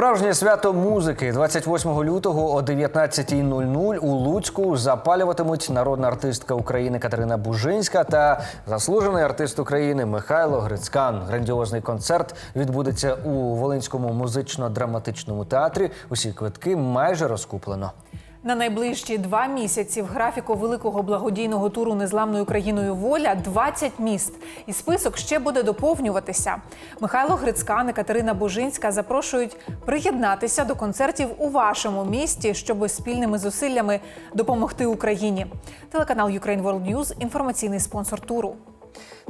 Справжнє свято музики 28 лютого о 19.00 у Луцьку запалюватимуть народна артистка України Катерина Бужинська та заслужений артист України Михайло Грицькан. Грандіозний концерт відбудеться у Волинському музично-драматичному театрі. Усі квитки майже розкуплено. На найближчі два місяці в графіку великого благодійного туру незламною країною воля 20 міст. І список ще буде доповнюватися. Михайло Грицькан і Катерина Бужинська запрошують приєднатися до концертів у вашому місті, щоб спільними зусиллями допомогти Україні. Телеканал Ukraine World News – інформаційний спонсор туру.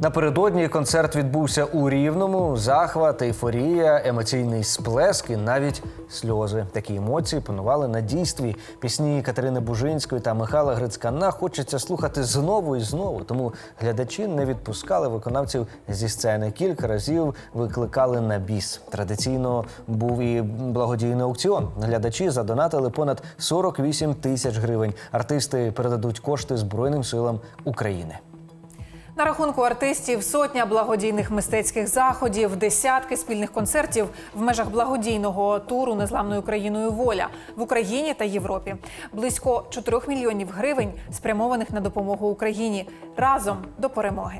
Напередодні концерт відбувся у Рівному. Захват, ейфорія, емоційний сплеск і навіть сльози. Такі емоції панували на дійстві. Пісні Катерини Бужинської та Михайла Грицькана хочеться слухати знову і знову. Тому глядачі не відпускали виконавців зі сцени. Кілька разів викликали на біс. Традиційно був і благодійний аукціон. Глядачі задонатили понад 48 тисяч гривень. Артисти передадуть кошти Збройним силам України. На рахунку артистів сотня благодійних мистецьких заходів, десятки спільних концертів в межах благодійного туру незламною країною воля в Україні та Європі. Близько 4 мільйонів гривень спрямованих на допомогу Україні разом до перемоги.